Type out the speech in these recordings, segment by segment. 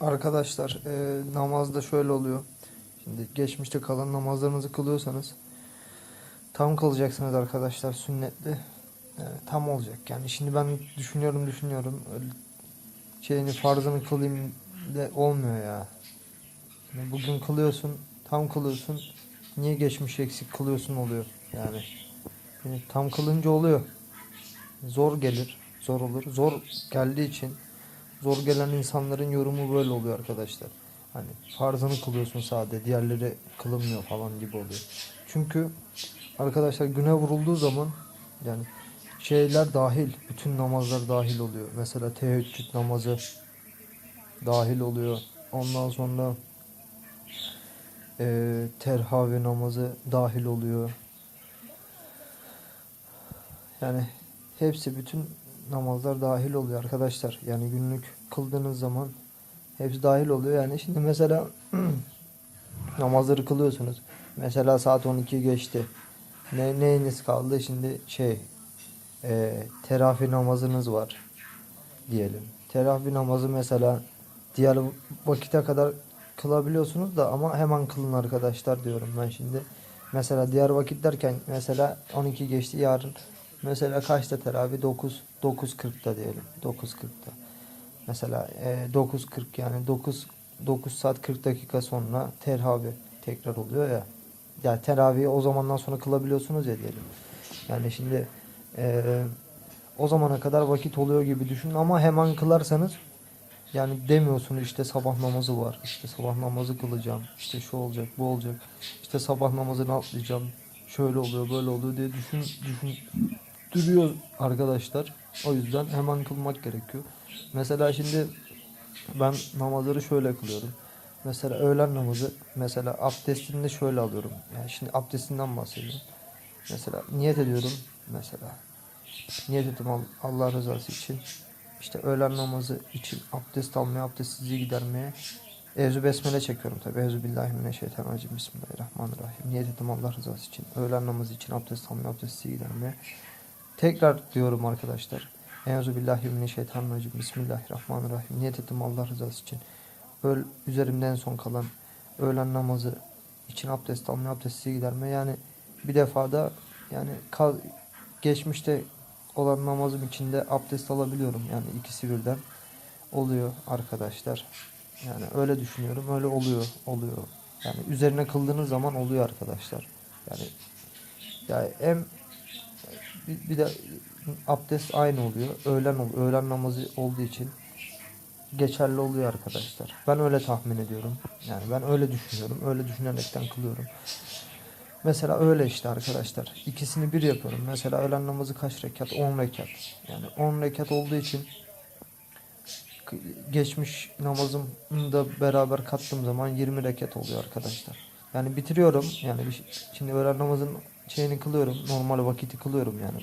Arkadaşlar e, namazda şöyle oluyor. Şimdi geçmişte kalan namazlarınızı kılıyorsanız tam kılacaksınız arkadaşlar sünnetli. Yani tam olacak. Yani şimdi ben düşünüyorum düşünüyorum. Şeyini farzını kılayım de olmuyor ya. Yani bugün kılıyorsun, tam kılıyorsun. Niye geçmiş eksik kılıyorsun oluyor yani. Yani tam kılınca oluyor. Zor gelir, zor olur. Zor geldiği için zor gelen insanların yorumu böyle oluyor arkadaşlar. Hani farzını kılıyorsun sade, diğerleri kılınmıyor falan gibi oluyor. Çünkü arkadaşlar güne vurulduğu zaman yani şeyler dahil, bütün namazlar dahil oluyor. Mesela teheccüd namazı dahil oluyor. Ondan sonra eee terhavi namazı dahil oluyor. Yani hepsi bütün namazlar dahil oluyor arkadaşlar. Yani günlük kıldığınız zaman hepsi dahil oluyor. Yani şimdi mesela namazları kılıyorsunuz. Mesela saat 12 geçti. Ne neyiniz kaldı? Şimdi şey e, teravih namazınız var diyelim. Teravih namazı mesela diğer vakite kadar kılabiliyorsunuz da ama hemen kılın arkadaşlar diyorum ben şimdi. Mesela diğer vakit derken mesela 12 geçti yarın mesela kaçta teravih 9 9.40'da diyelim 9.40'da. Mesela e, 9.40 yani 9 9 saat 40 dakika sonra teravih tekrar oluyor ya. Yani teravihi o zamandan sonra kılabiliyorsunuz ya diyelim. Yani şimdi e, o zamana kadar vakit oluyor gibi düşünün ama hemen kılarsanız yani demiyorsunuz işte sabah namazı var. işte sabah namazı kılacağım. işte şu olacak, bu olacak. işte sabah namazını atlayacağım. Şöyle oluyor, böyle oluyor diye düşün düşün duruyor arkadaşlar. O yüzden hemen kılmak gerekiyor. Mesela şimdi ben namazları şöyle kılıyorum. Mesela öğlen namazı mesela abdestini de şöyle alıyorum. Yani şimdi abdestinden bahsediyorum. Mesela niyet ediyorum mesela. Niyet ettim Al- Allah rızası için. İşte öğlen namazı için abdest almaya, abdestsizliği gidermeye Evzu besmele çekiyorum tabi. Evzu billahi mineşşeytanirracim. Bismillahirrahmanirrahim. Niyet ettim Allah rızası için. Öğlen namazı için abdest almaya, abdestsizliği gidermeye. Tekrar diyorum arkadaşlar. Euzu billahi mineşşeytanirracim. Bismillahirrahmanirrahim. Niyet ettim Allah rızası için. Öl üzerimde en son kalan öğlen namazı için abdest alma, abdestsiz giderme. Yani bir defada yani kal, geçmişte olan namazım içinde abdest alabiliyorum. Yani ikisi birden oluyor arkadaşlar. Yani öyle düşünüyorum. Öyle oluyor. Oluyor. Yani üzerine kıldığınız zaman oluyor arkadaşlar. Yani yani hem bir, bir de abdest aynı oluyor. Öğlen öğlen namazı olduğu için geçerli oluyor arkadaşlar. Ben öyle tahmin ediyorum. Yani ben öyle düşünüyorum. Öyle düşünerekten kılıyorum. Mesela öyle işte arkadaşlar. İkisini bir yapıyorum. Mesela öğlen namazı kaç rekat? 10 rekat. Yani 10 rekat olduğu için geçmiş namazım da beraber kattığım zaman 20 rekat oluyor arkadaşlar. Yani bitiriyorum. Yani şimdi öğlen namazın şeyini kılıyorum. Normal vakiti kılıyorum yani.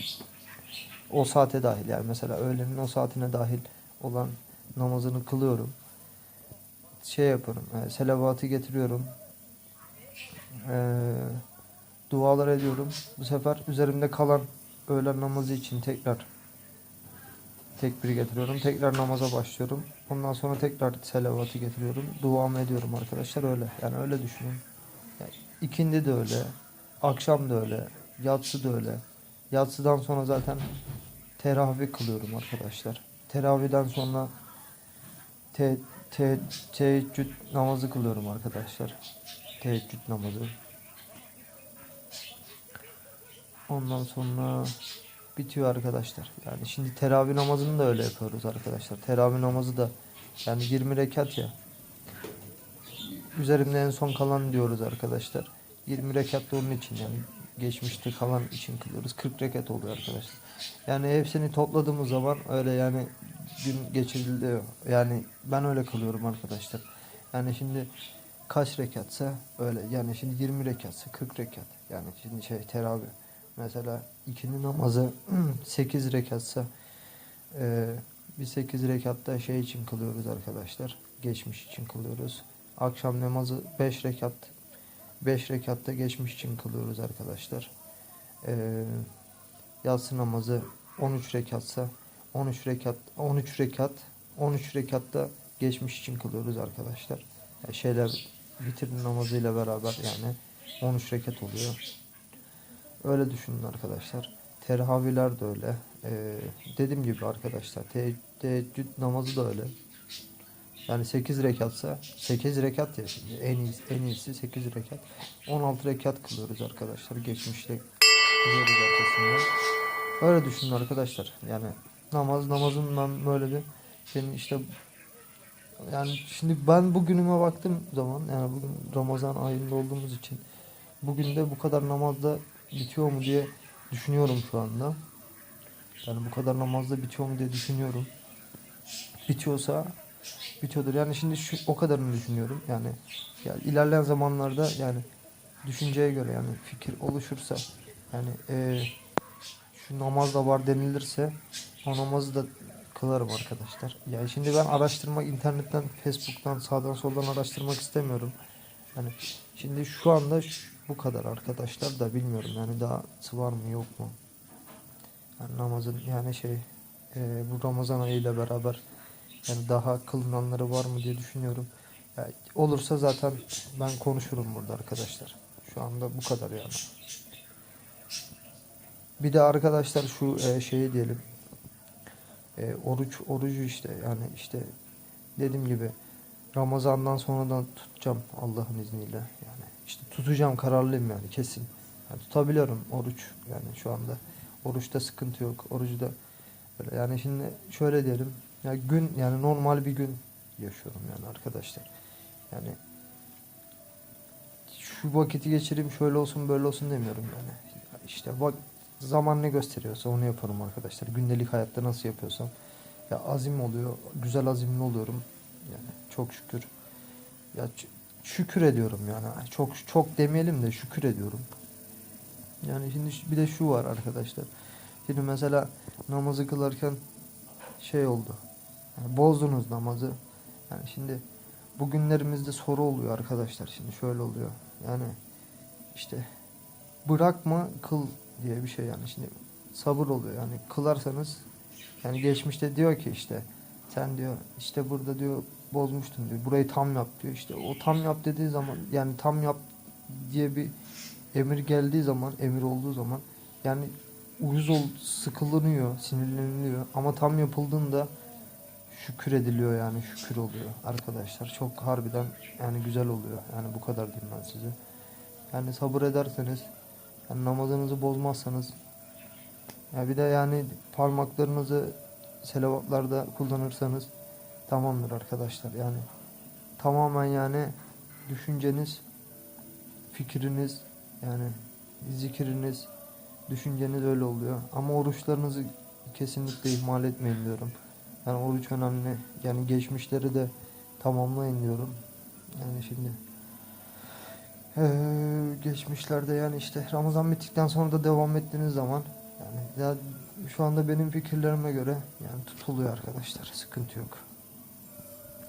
O saate dahil yani mesela öğlenin o saatine dahil olan namazını kılıyorum. Şey yapıyorum. E, selavatı getiriyorum. E, dualar ediyorum. Bu sefer üzerimde kalan öğlen namazı için tekrar tekbir getiriyorum. Tekrar namaza başlıyorum. Ondan sonra tekrar selavatı getiriyorum. Duamı ediyorum arkadaşlar öyle. Yani öyle düşünün. Yani ikindi de öyle. Akşam da öyle. Yatsı da öyle. Yatsıdan sonra zaten teravih kılıyorum arkadaşlar. Teravihden sonra te, te, teheccüd namazı kılıyorum arkadaşlar. Teheccüd namazı. Ondan sonra bitiyor arkadaşlar. Yani şimdi teravih namazını da öyle yapıyoruz arkadaşlar. Teravih namazı da yani 20 rekat ya. Üzerimde en son kalan diyoruz arkadaşlar. 20 rekat da onun için yani geçmişte kalan için kılıyoruz. 40 rekat oluyor arkadaşlar. Yani hepsini topladığımız zaman öyle yani gün geçiriliyor. Yani ben öyle kılıyorum arkadaşlar. Yani şimdi kaç rekatsa öyle yani şimdi 20 rekatsa 40 rekat. Yani şimdi şey teravih. Mesela ikindi namazı 8 rekatsa e, bir 8 rekatta şey için kılıyoruz arkadaşlar. Geçmiş için kılıyoruz. Akşam namazı 5 rekat 5 rekatta geçmiş için kılıyoruz arkadaşlar. Ee, yatsı namazı 13 rekatsa 13 rekat 13 rekat 13 rekatta geçmiş için kılıyoruz arkadaşlar. Ya şeyler vitir namazıyla beraber yani 13 rekat oluyor. Öyle düşünün arkadaşlar. Teravihler de öyle. Ee, dediğim gibi arkadaşlar te- teheccüd namazı da öyle. Yani 8 rekatsa 8 rekat ya şimdi en iyisi, en iyisi 8 rekat. 16 rekat kılıyoruz arkadaşlar. Geçmişte kılıyoruz arkasından. Öyle düşünün arkadaşlar. Yani namaz namazından böyle bir senin işte yani şimdi ben bugünüme baktım zaman yani bugün Ramazan ayında olduğumuz için bugün de bu kadar namazda bitiyor mu diye düşünüyorum şu anda. Yani bu kadar namazda bitiyor mu diye düşünüyorum. Bitiyorsa bitiyordur. Yani şimdi şu o kadarını düşünüyorum. Yani ya ilerleyen zamanlarda yani düşünceye göre yani fikir oluşursa yani eee, şu namaz da var denilirse o namazı da kılarım arkadaşlar. Yani şimdi ben araştırmak internetten, Facebook'tan, sağdan soldan araştırmak istemiyorum. Yani şimdi şu anda şu- bu kadar arkadaşlar da bilmiyorum yani daha var mı yok mu? Yani namazın yani şey eee, bu Ramazan ayıyla beraber yani daha kılınanları var mı diye düşünüyorum. Yani olursa zaten ben konuşurum burada arkadaşlar. Şu anda bu kadar yani. Bir de arkadaşlar şu e, şeyi diyelim. E, oruç orucu işte yani işte dediğim gibi Ramazan'dan sonradan tutacağım Allah'ın izniyle. Yani işte tutacağım kararlıyım yani kesin. Yani tutabiliyorum oruç yani şu anda. Oruçta sıkıntı yok. Orucu da böyle yani şimdi şöyle diyelim. Ya gün yani normal bir gün yaşıyorum yani arkadaşlar. Yani şu vakiti geçireyim şöyle olsun böyle olsun demiyorum yani. İşte bak zaman ne gösteriyorsa onu yaparım arkadaşlar. Gündelik hayatta nasıl yapıyorsam. Ya azim oluyor. Güzel azimli oluyorum. Yani çok şükür. Ya şükür ediyorum yani. Çok çok demeyelim de şükür ediyorum. Yani şimdi bir de şu var arkadaşlar. Şimdi mesela namazı kılarken şey oldu. Yani bozdunuz namazı. Yani şimdi bugünlerimizde soru oluyor arkadaşlar. Şimdi şöyle oluyor. Yani işte bırakma kıl diye bir şey yani şimdi sabır oluyor yani kılarsanız yani geçmişte diyor ki işte sen diyor işte burada diyor bozmuştun diyor burayı tam yap diyor işte o tam yap dediği zaman yani tam yap diye bir emir geldiği zaman emir olduğu zaman yani uyuz ol sıkılınıyor sinirleniliyor ama tam yapıldığında şükür ediliyor yani şükür oluyor arkadaşlar çok harbiden yani güzel oluyor yani bu kadar diyeyim ben size yani sabır ederseniz yani namazınızı bozmazsanız ya bir de yani parmaklarınızı selavatlarda kullanırsanız tamamdır arkadaşlar. Yani tamamen yani düşünceniz, fikriniz yani zikriniz, düşünceniz öyle oluyor. Ama oruçlarınızı kesinlikle ihmal etmeyin diyorum. Yani oruç önemli. Yani geçmişleri de tamamlayın diyorum. Yani şimdi ee, geçmişlerde yani işte Ramazan bittikten sonra da devam ettiğiniz zaman yani ya şu anda benim fikirlerime göre yani tutuluyor arkadaşlar sıkıntı yok.